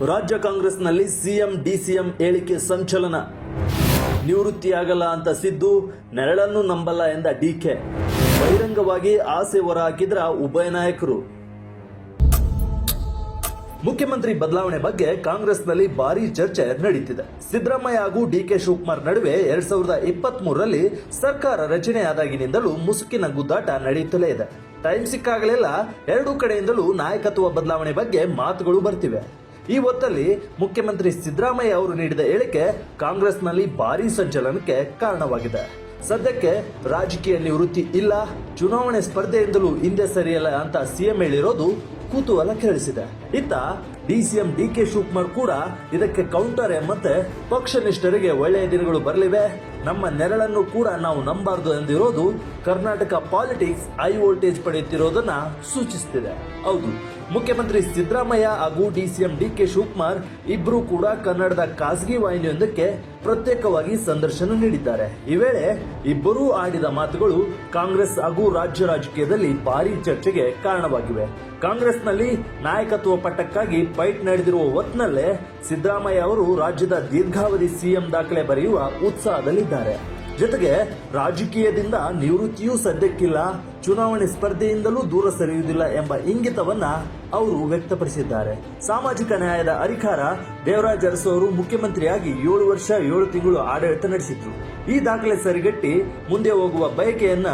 ರಾಜ್ಯ ಕಾಂಗ್ರೆಸ್ನಲ್ಲಿ CM, DCM ಹೇಳಿಕೆ ಸಂಚಲನ. ನಿವೃತ್ತಿಯಾಗಲ್ಲ ಅಂತ ಸಿದ್ದು, ನೆರಳನ್ನು ನಂಬಲ್ಲ ಎಂದ ಡಿಕೆ ಬಹಿರಂಗವಾಗಿ ಆಸೆ ಹೊರ ಹಾಕಿದ್ರ ಉಭಯ ನಾಯಕರು. ಮುಖ್ಯಮಂತ್ರಿ ಬದಲಾವಣೆ ಬಗ್ಗೆ ಕಾಂಗ್ರೆಸ್ನಲ್ಲಿ ಭಾರಿ ಚರ್ಚೆ ನಡೀತಿದೆ. ಸಿದ್ದರಾಮಯ್ಯ ಹಾಗೂ ಡಿಕೆ ಶಿವಕುಮಾರ್ ನಡುವೆ ಎರಡ್ ಸಾವಿರದ ಇಪ್ಪತ್ತ್ ಮೂರರಲ್ಲಿ ಸರ್ಕಾರ ರಚನೆಯಾದಾಗಿನಿಂದಲೂ ಮುಸುಕಿನ ಗುದ್ದಾಟ ನಡೆಯುತ್ತಲೇ ಇದೆ. ಟೈಮ್ ಸಿಕ್ಕಾಗಲೆಲ್ಲ ಎರಡೂ ಕಡೆಯಿಂದಲೂ ನಾಯಕತ್ವ ಬದಲಾವಣೆ ಬಗ್ಗೆ ಮಾತುಗಳು ಬರ್ತಿವೆ. ಈ ಹೊತ್ತಲ್ಲಿ ಮುಖ್ಯಮಂತ್ರಿ ಸಿದ್ದರಾಮಯ್ಯ ಅವರು ನೀಡಿದ ಹೇಳಿಕೆ ಕಾಂಗ್ರೆಸ್ನಲ್ಲಿ ಭಾರೀ ಸಂಚಲನಕ್ಕೆ ಕಾರಣವಾಗಿದೆ. ಸದ್ಯಕ್ಕೆ ರಾಜಕೀಯ ನಿವೃತ್ತಿ ಇಲ್ಲ, ಚುನಾವಣೆ ಸ್ಪರ್ಧೆಯಿಂದಲೂ ಹಿಂದೆ ಸರಿಯಲ್ಲ ಅಂತ ಸಿಎಂ ಹೇಳಿರೋದು ಕುತೂಹಲ ಕೆರಳಿಸಿದೆ ಇತ್ತ ಡಿಸಿಎಂ ಡಿ ಕೆ ಶಿವಕುಮಾರ್ ಕೂಡ ಇದಕ್ಕೆ ಕೌಂಟರ್ ಮತ್ತೆ ಪಕ್ಷನಿಷ್ಠರಿಗೆ ಒಳ್ಳೆಯ ದಿನಗಳು ಬರಲಿವೆ. ನಮ್ಮ ನೆರಳನ್ನು ಕೂಡ ನಾವು ನಂಬಾರದು ಎಂದಿರೋದು ಕರ್ನಾಟಕ ಪಾಲಿಟಿಕ್ಸ್ ಹೈ ವೋಲ್ಟೇಜ್ ಪಡೆಯುತ್ತಿರೋದನ್ನ ಸೂಚಿಸುತ್ತಿದೆ ಹೌದು, ಮುಖ್ಯಮಂತ್ರಿ ಸಿದ್ದರಾಮಯ್ಯ ಹಾಗೂ ಡಿಸಿಎಂ ಡಿ ಕೆ ಶಿವಕುಮಾರ್ ಇಬ್ಬರು ಕೂಡ ಕನ್ನಡದ ಖಾಸಗಿ ವಾಹಿನಿಯೊಂದಕ್ಕೆ ಪ್ರತ್ಯೇಕವಾಗಿ ಸಂದರ್ಶನ ನೀಡಿದ್ದಾರೆ. ಈ ವೇಳೆ ಇಬ್ಬರೂ ಆಡಿದ ಮಾತುಗಳು ಕಾಂಗ್ರೆಸ್ ಹಾಗೂ ರಾಜ್ಯ ರಾಜಕೀಯದಲ್ಲಿ ಭಾರಿ ಚರ್ಚೆಗೆ ಕಾರಣವಾಗಿವೆ. ಕಾಂಗ್ರೆಸ್ನಲ್ಲಿ ನಾಯಕತ್ವ ಪಟ್ಟಕ್ಕಾಗಿ ಫೈಟ್ ನಡೆದಿರುವ ಹೊತ್ತಿನಲ್ಲೇ ಸಿದ್ದರಾಮಯ್ಯ ಅವರು ರಾಜ್ಯದ ದೀರ್ಘಾವಧಿ ಸಿಎಂ ದಾಖಲೆ ಬರೆಯುವ ಉತ್ಸಾಹದಲ್ಲಿದ್ದಾರೆ. ಜೊತೆಗೆ ರಾಜಕೀಯದಿಂದ ನಿವೃತ್ತಿಯೂ ಸದ್ಯಕ್ಕಿಲ್ಲ, ಚುನಾವಣೆ ಸ್ಪರ್ಧೆಯಿಂದಲೂ ದೂರ ಸರಿಯುವುದಿಲ್ಲ ಎಂಬ ಇಂಗಿತವನ್ನ ಅವರು ವ್ಯಕ್ತಪಡಿಸಿದ್ದಾರೆ. ಸಾಮಾಜಿಕ ನ್ಯಾಯದ ಅಧಿಕಾರ, ದೇವರಾಜ್ ಅರಸು ಅವರು ಮುಖ್ಯಮಂತ್ರಿಯಾಗಿ ಏಳು ವರ್ಷ, ಏಳು ತಿಂಗಳು ಆಡಳಿತ ನಡೆಸಿದ್ರು. ಈ ದಾಖಲೆ ಸರಿಗಟ್ಟಿ ಮುಂದೆ ಹೋಗುವ ಬಯಕೆಯನ್ನ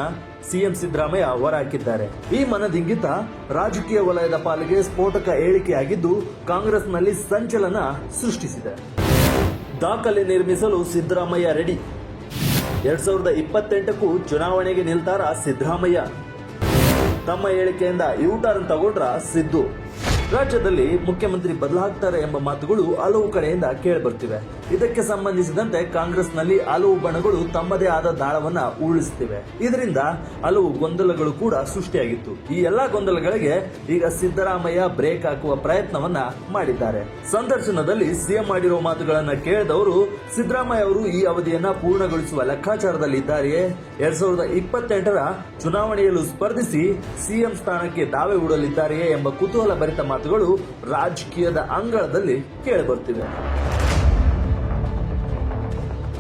ಸಿಎಂ ಸಿದ್ದರಾಮಯ್ಯ ಹೊರಹಾಕಿದ್ದಾರೆ. ಈ ಮನದಿಂಗಿತ ರಾಜಕೀಯ ವಲಯದ ಪಾಲಿಗೆ ಸ್ಫೋಟಕ ಹೇಳಿಕೆಯಾಗಿದ್ದು, ಕಾಂಗ್ರೆಸ್ನಲ್ಲಿ ಸಂಚಲನ ಸೃಷ್ಟಿಸಿದೆ. ದಾಖಲೆ ನಿರ್ಮಿಸಲು ಸಿದ್ದರಾಮಯ್ಯ ರೆಡಿ. ಎರಡ್ ಸಾವಿರದ ಇಪ್ಪತ್ತೆಂಟಕ್ಕೂ ಚುನಾವಣೆಗೆ ನಿಲ್ತಾರ ಸಿದ್ದರಾಮಯ್ಯ. ತಮ್ಮ ಹೇಳಿಕೆಯಿಂದ ಯೂ ಟರ್ನ್ ತಗೊಂಡ್ರ ಸಿದ್ದು. ರಾಜ್ಯದಲ್ಲಿ ಮುಖ್ಯಮಂತ್ರಿ ಬದಲಾಗ್ತಾರೆ ಎಂಬ ಮಾತುಗಳು ಹಲವು ಕಡೆಯಿಂದ ಕೇಳಿಬರ್ತಿವೆ. ಇದಕ್ಕೆ ಸಂಬಂಧಿಸಿದಂತೆ ಕಾಂಗ್ರೆಸ್ನಲ್ಲಿ ಹಲವು ಬಣಗಳು ತಮ್ಮದೇ ಆದ ದಾಳವನ್ನ ಉರುಳಿಸುತ್ತಿವೆ. ಇದರಿಂದ ಹಲವು ಗೊಂದಲಗಳು ಕೂಡ ಸೃಷ್ಟಿಯಾಗಿತ್ತು. ಈ ಎಲ್ಲಾ ಗೊಂದಲಗಳಿಗೆ ಈಗ ಸಿದ್ದರಾಮಯ್ಯ ಬ್ರೇಕ್ ಹಾಕುವ ಪ್ರಯತ್ನವನ್ನ ಮಾಡಿದ್ದಾರೆ. ಸಂದರ್ಶನದಲ್ಲಿ ಸಿಎಂ ಮಾಡಿರುವ ಮಾತುಗಳನ್ನ ಕೇಳಿದವರು, ಸಿದ್ದರಾಮಯ್ಯ ಅವರು ಈ ಅವಧಿಯನ್ನ ಪೂರ್ಣಗೊಳಿಸುವ ಲೆಕ್ಕಾಚಾರದಲ್ಲಿದ್ದಾರೆಯೇ? ಎರಡ್ ಸಾವಿರದ ಇಪ್ಪತ್ತೆಂಟರ ಚುನಾವಣೆಯಲ್ಲೂ ಸ್ಪರ್ಧಿಸಿ ಸಿಎಂ ಸ್ಥಾನಕ್ಕೆ ದಾವೆ ಹೂಡಲಿದ್ದಾರೆಯೇ ಎಂಬ ಕುತೂಹಲ ಭರಿತ ಮಾತುಗಳು ರಾಜಕೀಯದ ಅಂಗಳದಲ್ಲಿ ಕೇಳಿಬರ್ತಿವೆ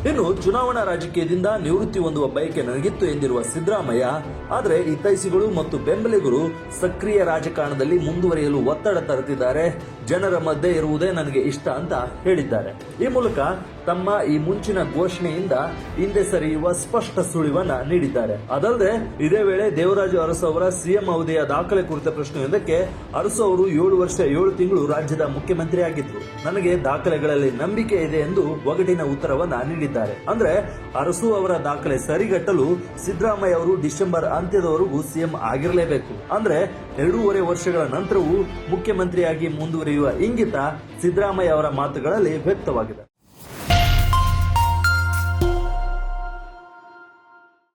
ಇನ್ನು ಚುನಾವಣಾ ರಾಜಕೀಯದಿಂದ ನಿವೃತ್ತಿ ಹೊಂದುವ ಬಯಕೆ ನನಗಿತ್ತು ಎಂದಿರುವ ಸಿದ್ದರಾಮಯ್ಯ, ಆದರೆ ಹಿತೈಸಿಗಳು ಮತ್ತು ಬೆಂಬಲಿಗರು ಸಕ್ರಿಯ ರಾಜಕಾರಣದಲ್ಲಿ ಮುಂದುವರಿಯಲು ಒತ್ತಡ ತರುತ್ತಿದ್ದಾರೆ. ಜನರ ಮಧ್ಯೆ ಇರುವುದೇ ನನಗೆ ಇಷ್ಟ ಅಂತ ಹೇಳಿದ್ದಾರೆ. ಈ ಮೂಲಕ ತಮ್ಮ ಈ ಮುಂಚಿನ ಘೋಷಣೆಯಿಂದ ಹಿಂದೆ ಸರಿಯುವ ಸ್ಪಷ್ಟ ಸುಳಿವನ್ನ ನೀಡಿದ್ದಾರೆ. ಅದಲ್ಲದೆ ಇದೇ ವೇಳೆ ದೇವರಾಜು ಅರಸು ಅವರ ಸಿಎಂ ಅವಧಿಯ ದಾಖಲೆ ಕುರಿತ ಪ್ರಶ್ನೆಯೊಂದಕ್ಕೆ ಅರಸು ಅವರು ಏಳು ವರ್ಷ ಏಳು ತಿಂಗಳು ರಾಜ್ಯದ ಮುಖ್ಯಮಂತ್ರಿ ಆಗಿದ್ರು ನನಗೆ ದಾಖಲೆಗಳಲ್ಲಿ ನಂಬಿಕೆ ಇದೆ ಎಂದು ಒಗಟಿನ ಉತ್ತರವನ್ನ ನೀಡಿದ್ದಾರೆ. ಅಂದ್ರೆ, ಅರಸು ಅವರ ದಾಖಲೆ ಸರಿಗಟ್ಟಲು ಸಿದ್ದರಾಮಯ್ಯ ಅವರು ಡಿಸೆಂಬರ್ ಅಂತ್ಯದವರೆಗೂ ಸಿಎಂ ಆಗಿರಲೇಬೇಕು. ಅಂದ್ರೆ, ಎರಡೂವರೆ ವರ್ಷಗಳ ನಂತರವೂ ಮುಖ್ಯಮಂತ್ರಿಯಾಗಿ ಮುಂದುವರಿಯುವ ಇಂಗಿತ ಸಿದ್ದರಾಮಯ್ಯ ಅವರ ಮಾತುಗಳಲ್ಲಿ ವ್ಯಕ್ತವಾಗಿದೆ.